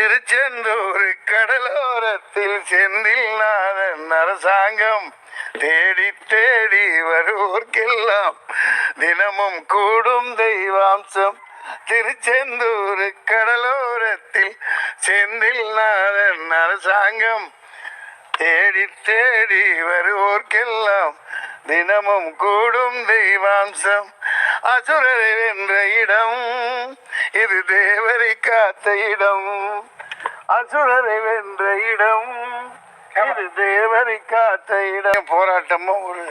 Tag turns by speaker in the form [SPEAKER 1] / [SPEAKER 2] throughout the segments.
[SPEAKER 1] திருச்செந்தூர் கடலோரத்தில் செந்தில் நாதன் அரசாங்கம் தேடி தேடி வருவோர்க்கெல்லாம் தினமும் கூடும் தெய்வாம்சம். திருச்செந்தூர் கடலோரத்தில் செந்தில் நாதன் அரசாங்கம் தேடி தேடி வருவோர்க்கெல்லாம் தினமும் கூடும் தெய்வாம்சம். அசுரரை வென்ற இடம் இது தேவரை காத்த இடம் அசுரரை வென்ற இடம். இது தேவரை காத்த இடம். போராட்டமும் ஒரு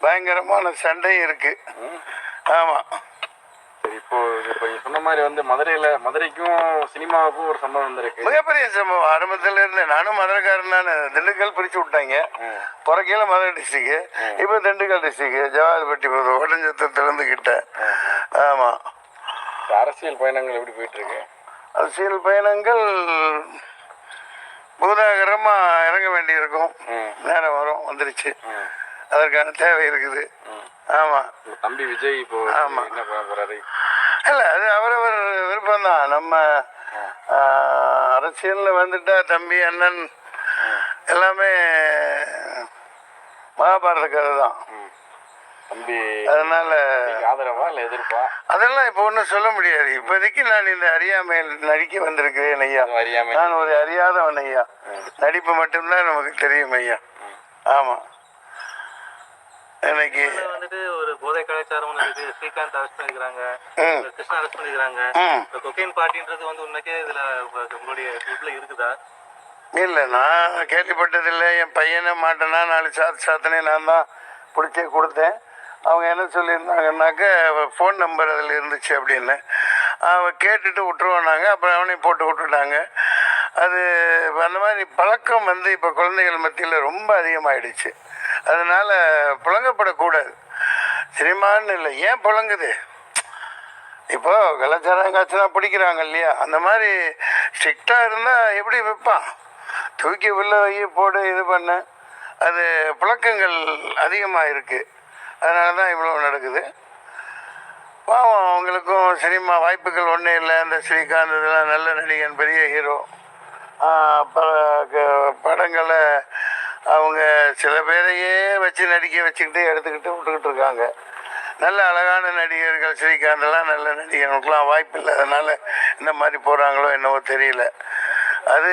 [SPEAKER 1] பயங்கரமான சண்டை இருக்கு. ஆமா.
[SPEAKER 2] இப்போ இப்போ சொன்ன மாதிரி வந்து மதுரையில மதுரைக்கும் சினிமாவுக்கும் ஒரு சம்பவம் வந்திருக்கு.
[SPEAKER 1] மிகப்பெரிய சம்பவம். ஆரம்பத்துல இருந்து நானும் மதுரைக்காரன் தானே. திண்டுக்கல் பிரிச்சு விட்டாங்க. பிறக்கையில மதுரை டிஸ்ட்ரிக்ட் இப்போ திண்டுக்கல் டிஸ்ட்ரிக்ட் ஜவால்பட்டி உடஞ்சத்திலிருந்து கிட்ட. ஆமா.
[SPEAKER 2] அரசியல் பயணங்கள் எப்படி போயிட்டு இருக்கு
[SPEAKER 1] அரசியல் பயணங்கள் பூதாகரமா இறங்க வேண்டியிருக்கும். நேரம் வரும் வந்துருச்சு. அதற்கான தேவை இருக்குது. ஆமா.
[SPEAKER 2] உங்க தம்பி விஜய் இப்போ
[SPEAKER 1] ஆமா.
[SPEAKER 2] என்ன பண்ண போறாரு?
[SPEAKER 1] இல்ல அது அவரவர் விருப்பம்தான். நம்ம ஆ, அரசியல்ல வந்துட்டா தம்பி அண்ணன் எல்லாமே மகாபாரத கதை தான்.
[SPEAKER 2] தம்பி
[SPEAKER 1] அதனால
[SPEAKER 2] ஆதரவா இல்ல எதிர்ப்பா?
[SPEAKER 1] அதெல்லாம் இப்போ ஒன்றும் சொல்ல முடியாது. இப்போதைக்கு நான் இந்த அறியாமையில் நடிக்க வந்திருக்கிறேன் ஐயா.
[SPEAKER 2] அறியாமை
[SPEAKER 1] நான் ஒரு அறியாதவன் ஐயா. நடிப்பு மட்டும்தான் நமக்கு தெரியும் ஐயா. ஆமா.
[SPEAKER 3] இதுல வந்துட்டு ஒரு போதை கலாச்சாரம் இருக்கு. ஸ்ரீகாந்த் அரெஸ்ட் பண்ணிக்கிறாங்க
[SPEAKER 1] ம்.
[SPEAKER 3] கிருஷ்ணா அரெஸ்ட் இந்த கொக்கைன் பார்ட்டின்றது வந்து உண்மைக்கே இதுல உங்க- உங்களுடைய இதுல இருக்குதா?
[SPEAKER 1] இல்லை நான் கேள்விப்பட்டதில்லை. என் பையனை மாட்டேனா நாலு சாத்து சாத்தனே நான் தான் பிடிச்சே கொடுத்தேன். அவங்க என்ன சொல்லியிருந்தாங்கன்னாக்க ஃபோன் நம்பர் அதில் இருந்துச்சு அப்படின்னு. அவன் கேட்டுட்டு விட்டுருவானாங்க அப்புறம் அவனையும் போட்டு விட்டுட்டாங்க. அது அந்த மாதிரி பழக்கம் வந்து இப்போ குழந்தைகள் மத்தியில் ரொம்ப அதிகமாகிடுச்சு அதனால் புழங்கப்படக்கூடாது. சினிமான்னு இல்லை ஏன் புழங்குது? இப்போ கலாச்சாரம் காய்ச்சலாம் பிடிக்கிறாங்க இல்லையா? அந்த மாதிரி ஸ்ட்ரிக்டாக இருந்தால் எப்படி வைப்பான்? தூக்கி உள்ள வை போடு இது பண்ண. அது புழக்கங்கள் அதிகமாக இருக்குது அதனால தான் இவ்வளோ நடக்குது. பாவம் அவங்களுக்கும் சினிமா வாய்ப்புகள் ஒன்றும் இல்லை. இந்த ஸ்ரீகாந்த் இதெல்லாம் நல்ல நடிகன் பெரிய ஹீரோ பல க- படங்களை அவங்க சில பேரையே வச்சு நடிக்க வச்சுக்கிட்டு எடுத்துக்கிட்டு விட்டுக்கிட்டு இருக்காங்க. நல்ல அழகான நடிகர்கள் ஸ்ரீகாந்தெல்லாம் நல்ல நடிகர்களுக்கெல்லாம் வாய்ப்பு இல்லை. அதனால் இந்த மாதிரி போகிறாங்களோ என்னவோ தெரியல. அது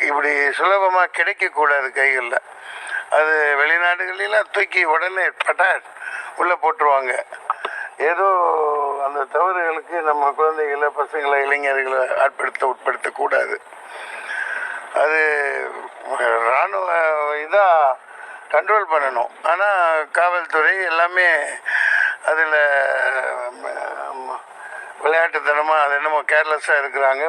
[SPEAKER 1] இப்படி சுலபமாக கிடைக்கக்கூடாது கைகளில். அது வெளிநாடுகளிலாம் தூக்கி உடனே பட்டாட் உள்ளே போட்டுருவாங்க. ஏதோ அந்த தவறுகளுக்கு நம்ம குழந்தைகளை பசங்களை இளைஞர்களை ஆட்படுத்த உட்படுத்தக்கூடாது அது இராணுவ இதாக கண்ட்ரோல் பண்ணணும். ஆனால் காவல்துறை எல்லாமே அதில் விளையாட்டுத்தனமாக அது என்னமோ கேர்லெஸ்ஸாக இருக்கிறாங்க.